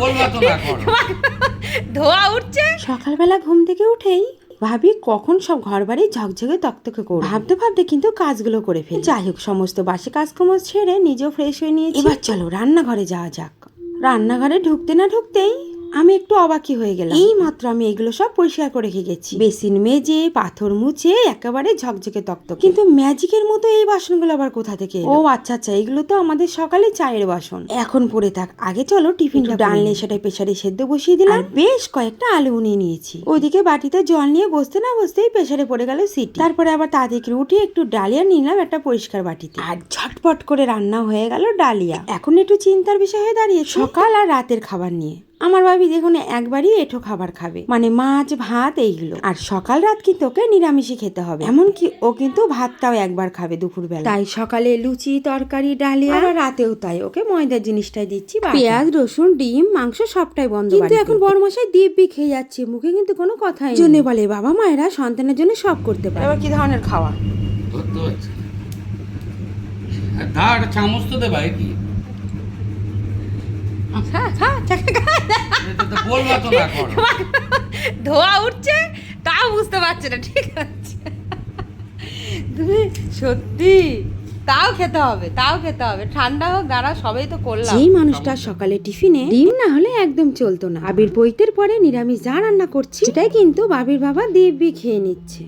বলবা তো না করো ধোয়া উঠছে? সকালবেলা ঘুম থেকে উঠেই ভাবি কখন সব ঘর বাড়ি ঝকঝকে তকতকে করব। ভাবতে ভাবতে কিন্তু কাজগুলো করে ফেলি। যাই হোক সমস্ত বাসি কাজকর্ম ছেড়ে নিজেও ফ্রেশ হয়ে নিয়েছি। এবার চলো রান্নাঘরে যাওয়া যাক। রান্নাঘরে ঢুকতে না ঢুকতেই আমি একটু অবাকি হয়ে গেলাম। এই মাত্র আমি এগুলো সব পরিষ্কার করে রেখে গেছি। বেসিন মেজে পাথর মুছে একেবারে ঝকঝকে তক্ত কিন্তু ম্যাজিকের মতো এই বাসনগুলো আবার কোথা থেকে ও আচ্ছা আচ্ছা এগুলো তো আমাদের সকালে চায়ের বাসন। এখন পড়ে থাক আগে চলো টিফিনটা ডালনে সেটা প্রেসারে সেদ্ধ বসিয়ে দিলাম। বেশ কয়েকটা আলু উনিয়ে নিয়েছি। ওইদিকে বাটিতে জল নিয়ে বসতে না বসতেই প্রেসারে পড়ে গেল সিটি। তারপরে আবার তা তাদেরকে উঠে একটু ডালিয়া নিলাম একটা পরিষ্কার বাটিতে। আর ঝটপট করে রান্না হয়ে গেল ডালিয়া। এখন একটু চিন্তার বিষয় হয়ে দাঁড়িয়ে সকাল আর রাতের খাবার নিয়ে। আমার ভাবি দেখুন একবারই এঠো খাবার খাবে। মানে মাছ ভাত এইগুলো। আর সকাল রাত কিন্তু ওকে নিরামিষই খেতে হবে। এমনকি ও কিন্তু ভাতটাও একবার খাবে দুপুরবেলা। তাই সকালে লুচি তরকারি ডালিয়া। আর রাতেও তাই। ওকে ময়দার জিনিসটাই দিচ্ছি পেঁয়াজ রসুন ডিম মাংস সবটাই বন্ধ কিন্তু এখন বড় মশাই দিব্যি খেয়ে যাচ্ছে। মুখে কিন্তু কোনো কথাই জন্য বলে বাবা মায়েরা সন্তানের জন্য সব করতে পারে। এবার কি ধরনের খাওয়া? ধরতে পারছি। না। আর দা চামচ তো দেবা কি এটা তো বলবা তো না করো ধোয়া উঠছে, তাও বুঝতে পারছে না, ঠিক আছে। তুমি সত্যি, তাও খেতে হবে, তাও খেতে হবে। ঠান্ডা হোক গাড়া সবই তো করলাম। যেই মানুষটা সকালে টিফিনে, ডিম না হলে একদম চলতো না। আবির বইতের পরে নিরামিষ যা রান্না করছি, সেটাই কিন্তু বাবির বাবা দিব্যি খেয়ে নিচ্ছে।